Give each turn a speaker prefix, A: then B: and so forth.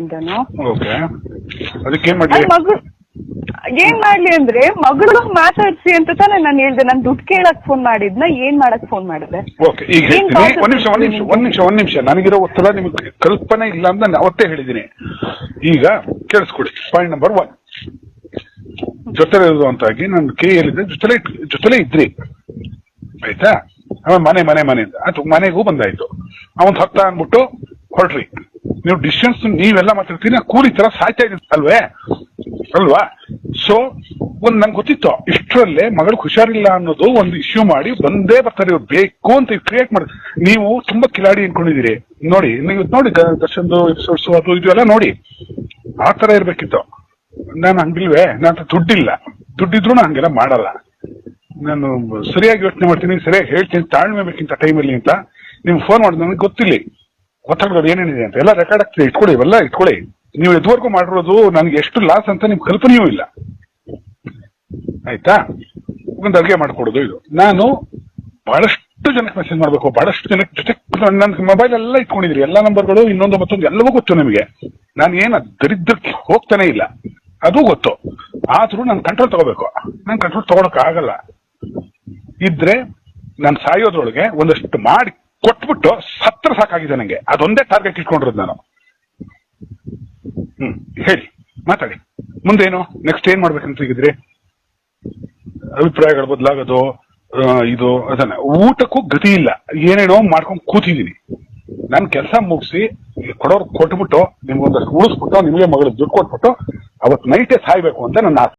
A: ಇಂದನು
B: ಓಕೆ. ಅದಕ್ಕೆ ಏನ್ ಮಾಡ್ಲಿ?
A: ಮಗಳು ಏನ್ ಮಾಡ್ಲಿ ಅಂದ್ರೆ ಮಗಳು ಮಾತಾಡ್ಸಿ ಅಂತ ತಾನೆ ನಾನು ಹೇಳ್ದೆ. ನಾನು ದುಡ್ಡು ಕೇಳಕ್ ಫೋನ್ ಮಾಡಿದ್ನ ಏನ್ ಮಾಡಕ್ ಫೋನ್ ಮಾಡಿದೆ?
B: ಓಕೆ ಈಗ
A: ಏನ್
B: ಹೇಳ್ತೀನಿ.
A: process
B: ಒಂದ್ ನಿಮಿಷ ಒಂದ್ ನಿಮಿಷ ಒಂದ್ ನಿಮಿಷ ಒಂದ್ ನಿಮಿಷ. ನನಗಿರೋ ಒತ್ತಡ ನಿಮ್ಗೆ ಕಲ್ಪನೆ ಇಲ್ಲ ಅಂತ ನಾನು ಅವತ್ತೇ ಹೇಳಿದ್ದೀನಿ. ಈಗ ಕೇಳಿಸ್ಕೊಡಿ. ಪಾಯಿಂಟ್ ನಂಬರ್ ಒನ್ ಜೊತೆ ಇರೋದು ಅಂತಾಗಿ ನನ್ನ ಹೇಳಿದ್ರೆ ಜೊತೆಲೆ ಜೊತೆಲೆ ಇದ್ರಿ. ಆಯ್ತಾ? ಆಮೇಲೆ ಮನೆ ಮನೆ ಮನೆ ಅಂತ. ಆಯ್ತು ಮನೆಗೂ ಬಂದಾಯ್ತು. ಅವನ್ ಹತ್ತ ಅಂದ್ಬಿಟ್ಟು ಹೊರಟ್ರಿ. ನೀವು ಡಿಸ್ಟೆನ್ಸ್ ನೀವೆಲ್ಲ ಮಾತಾಡ್ತೀನಿ ನಾನು ಕೂಲಿ ತರ ಸಾಯ್ತಾ ಇದ್ದೀನಿ, ಅಲ್ವೇ? ಅಲ್ವಾ? ಸೊ ಒಂದ್ ನಂಗೆ ಗೊತ್ತಿತ್ತು, ಇಷ್ಟರಲ್ಲೇ ಮಗಳು ಹುಷಾರಿಲ್ಲ ಅನ್ನೋದು ಒಂದು ಇಶ್ಯೂ ಮಾಡಿ ಬಂದೇ ಬರ್ತಾರೆ, ಇವ್ರು ಬೇಕು ಅಂತ ಕ್ರಿಯೇಟ್ ಮಾಡಿ, ನೀವು ತುಂಬಾ ಕಿಲಾಡಿ ಅನ್ಕೊಂಡಿದ್ದೀರಿ. ನೋಡಿ, ನೀವು ನೋಡಿ ದರ್ಶನ್ ದರ್ಶನ್ದು ಎಪಿಸೋಡ್ಸ್ ಅದು, ಇದು ಎಲ್ಲ ನೋಡಿ. ಆ ತರ ಇರ್ಬೇಕಿತ್ತು. ನಾನು ಹಂಗಿಲ್ವೇ? ಹತ್ರ ದುಡ್ಡಿಲ್ಲ. ದುಡ್ಡಿದ್ರು ನಾನು ಹಂಗೆಲ್ಲ ಮಾಡಲ್ಲ. ನಾನು ಸರಿಯಾಗಿ ಯೋಚನೆ ಮಾಡ್ತೀನಿ, ಸರಿಯಾಗಿ ಹೇಳ್ತೀನಿ, ತಾಳ್ಮೆ ಬೇಕಿಂತ ಟೈಮಲ್ಲಿ ಅಂತ. ನೀವು ಫೋನ್ ಮಾಡಿದ್ ನನಗೆ ಗೊತ್ತಿಲ್ಲ ಗೊತ್ತಾಗೋದು ಏನೇನಿದೆ ಅಂತ ಎಲ್ಲ ರೆಕಾರ್ಡ್ ಆಗ್ತದೆ ಇಟ್ಕೊಳ್ಳಿ, ಇವೆಲ್ಲ ಇಟ್ಕೊಳ್ಳಿ. ನೀವು ಇದುವರೆಗೂ ಮಾಡಿರೋದು ನನಗೆ ಎಷ್ಟು ಲಾಸ್ ಅಂತ ನಿಮ್ಗೆ ಕಲ್ಪನೆಯೂ ಇಲ್ಲ. ಆಯ್ತಾ? ಒಂದು ಅಡುಗೆ ಮಾಡ್ಕೊಡೋದು ಇದು. ನಾನು ಬಹಳಷ್ಟು ಜನಕ್ಕೆ ಮೆಸೇಜ್ ಮಾಡಬೇಕು. ಬಹಳಷ್ಟು ಜನಕ್ಕೆ ಜೊತೆ ನನ್ನ ಮೊಬೈಲ್ ಎಲ್ಲ ಇಟ್ಕೊಂಡಿದ್ರಿ ಎಲ್ಲ ನಂಬರ್ಗಳು ಇನ್ನೊಂದು ಮತ್ತೊಂದು ಎಲ್ಲವೂ ಗೊತ್ತು ನಿಮಗೆ. ನಾನು ಏನು ದರಿದ್ರಕ್ಕೆ ಹೋಗ್ತಾನೆ ಇಲ್ಲ. ಅದು ಗೊತ್ತು. ಆದ್ರೂ ನಾನು ಕಂಟ್ರೋಲ್ ತಗೋಬೇಕು. ನಾನು ಕಂಟ್ರೋಲ್ ತಗೊಳಕ್ ಆಗಲ್ಲ. ಇದ್ರೆ ನಾನು ಸಾಯೋದ್ರೊಳಗೆ ಒಂದಷ್ಟು ಮಾಡಿ ಕೊಟ್ಬಿಟ್ಟು ಸತ್ರ ಸಾಕಾಗಿದೆ ನನಗೆ ಅದೊಂದೇ ಟಾರ್ಗೆಟ್ ಇಟ್ಕೊಂಡಿರೋದು ನಾನು. ಹ್ಮ್, ಹೇಳಿ, ಮಾತಾಡಿ. ಮುಂದೇನು? ನೆಕ್ಸ್ಟ್ ಏನ್ ಮಾಡ್ಬೇಕಂತ ಹೀಗಿದ್ರಿ ಅಭಿಪ್ರಾಯಗಳು ಬದಲಾಗೋದು ಇದು, ಅದನ್ನ. ಊಟಕ್ಕೂ ಗತಿ ಇಲ್ಲ. ಏನೇನೋ ಮಾಡ್ಕೊಂಡು ಕೂತಿದ್ದೀನಿ. ನಾನು ಕೆಲಸ ಮುಗಿಸಿ, ಕೊಡೋರ್ ಕೊಟ್ಬಿಟ್ಟು, ನಿಮ್ಗೊಂದಷ್ಟು ಉಳಿಸ್ಬಿಟ್ಟು, ನಿಮಗೆ ಮಗಳು ದುಡ್ಡು ಕೊಟ್ಬಿಟ್ಟು ಅವತ್ತು ನೈಟೇ ಸಾಯ್ಬೇಕು ಅಂತ ನನ್ನ ಆಸೆ.